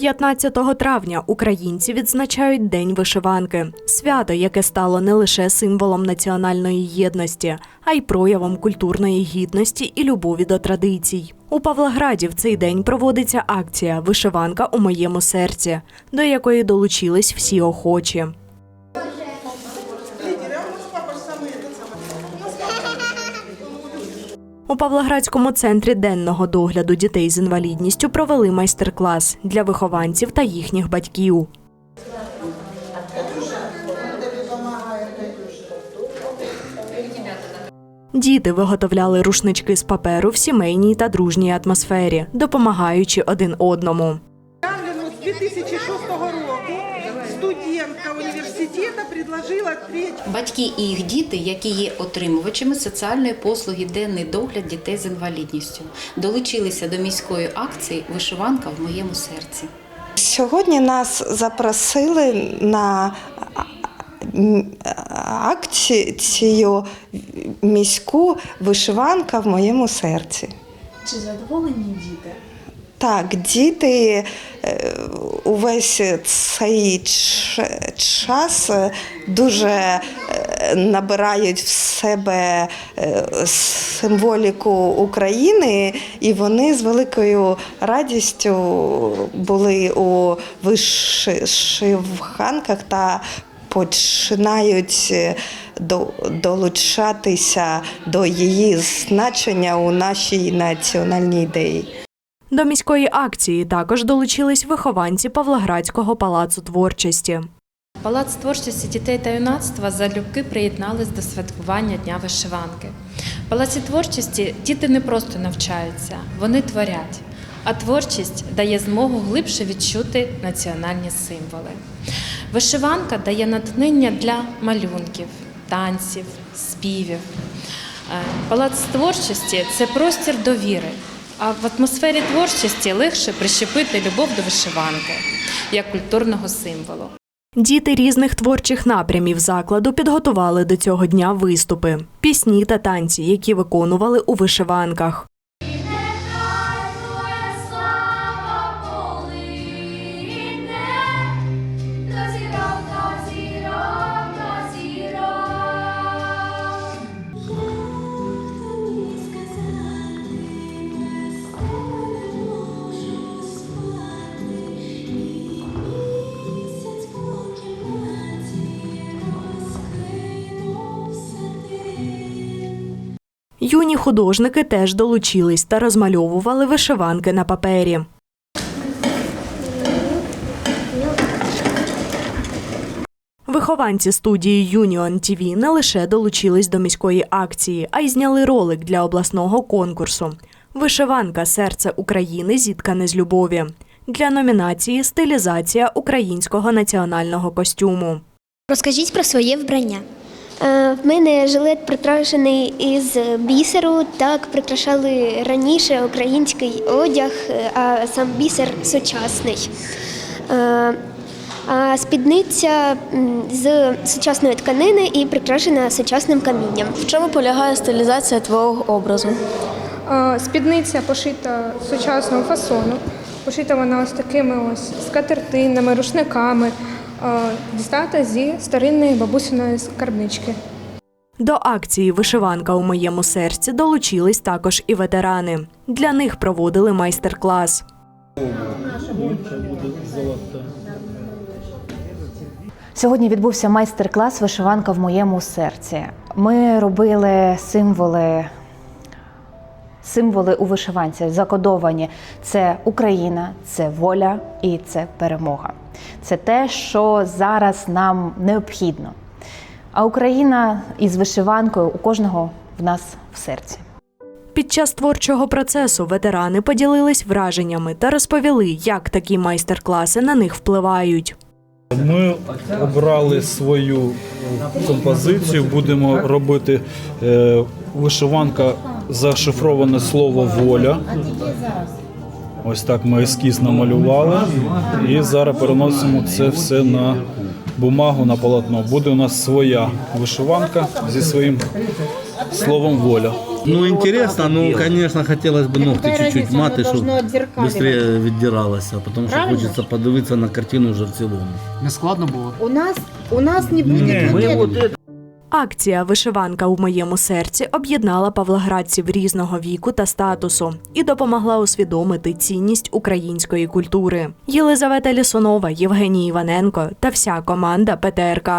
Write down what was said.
15 травня українці відзначають День вишиванки, свято, яке стало не лише символом національної єдності, а й проявом культурної гідності і любові до традицій. У Павлограді в цей день проводиться акція Вишиванка у моєму серці, до якої долучились всі охочі. У Павлоградському центрі денного догляду дітей з інвалідністю провели майстер-клас для вихованців та їхніх батьків. Діти виготовляли рушнички з паперу в сімейній та дружній атмосфері, допомагаючи один одному. Представлено з 2006 року студентка університету предложила відкрити Батьки і їх діти, які є отримувачами соціальної послуги денний догляд дітей з інвалідністю, долучилися до міської акції Вишиванка в моєму серці. Сьогодні нас запросили на акцію міську вишиванка в моєму серці. Чи задоволені діти? Так, діти е, увесь цей час дуже е, набирають в себе е, символіку України, і вони з великою радістю були у вишиванках та починають долучатися до її значення у нашій національній ідеї. До міської акції також долучились вихованці Павлоградського палацу творчості. Палац творчості дітей та юнацтва залюбки приєднались до святкування Дня вишиванки. В палаці творчості діти не просто навчаються, вони творять. А творчість дає змогу глибше відчути національні символи. Вишиванка дає натхнення для малюнків, танців, співів. Е, Палац творчості це простір довіри. А в атмосфері творчості легше прищепити любов до вишиванки як культурного символу. Діти різних творчих напрямів закладу підготували до цього дня виступи, пісні та танці, які виконували у вишиванках. Юні художники теж долучились та розмальовували вишиванки на папері. Вихованці студії Юніон ТІВІ не лише долучились до міської акції, а й зняли ролик для обласного конкурсу. Вишиванка Серце України зіткане з любові для номінації Стилізація українського національного костюму. Розкажіть про своє вбрання. Е, В мене жилет прикрашений із бісеру. Так прикрашали раніше український одяг, е, а сам бісер сучасний. Е, А спідниця з сучасної тканини і прикрашена сучасним камінням. В чому полягає стилізація твого образу? Спідниця пошита сучасного фасону. Пошита вона ось такими ось скатертинами, рушниками, е, дістата зі старинної бабусиної скарбнички. До акції Вишиванка у моєму серці долучились також і ветерани. Для них проводили майстер-клас. Сьогодні відбувся майстер-клас Вишиванка в моєму серці. Ми робили символи, символи у вишиванці, закодовані. Це Україна, це воля і це перемога. Це те, що зараз нам необхідно. А Україна із вишиванкою у кожного в нас в серці. Під час творчого процесу ветерани поділились враженнями та розповіли, як такі майстер-класи на них впливають. Ми обрали свою композицію, будемо робити е, вишиванка зашифроване слово воля. Ось так ми ескіз намалювали. І зараз переносимо це все на бумагу, на полотно. Буде у нас своя вишиванка зі своїм словом воля. Ну, интересно, ну, конечно, хотелось бы ногти чуть-чуть мати, щоб быстрее віддиралося, тому що хочеться подивитися на картину вже в цілому. Не складно було? У нас, у нас не будет вот этого. Акція Вишиванка у моєму серці об'єднала павлоградців різного віку та статусу і допомогла усвідомити цінність української культури. Єлизавета Лісунова, Євгеній Іваненко та вся команда ПТРК.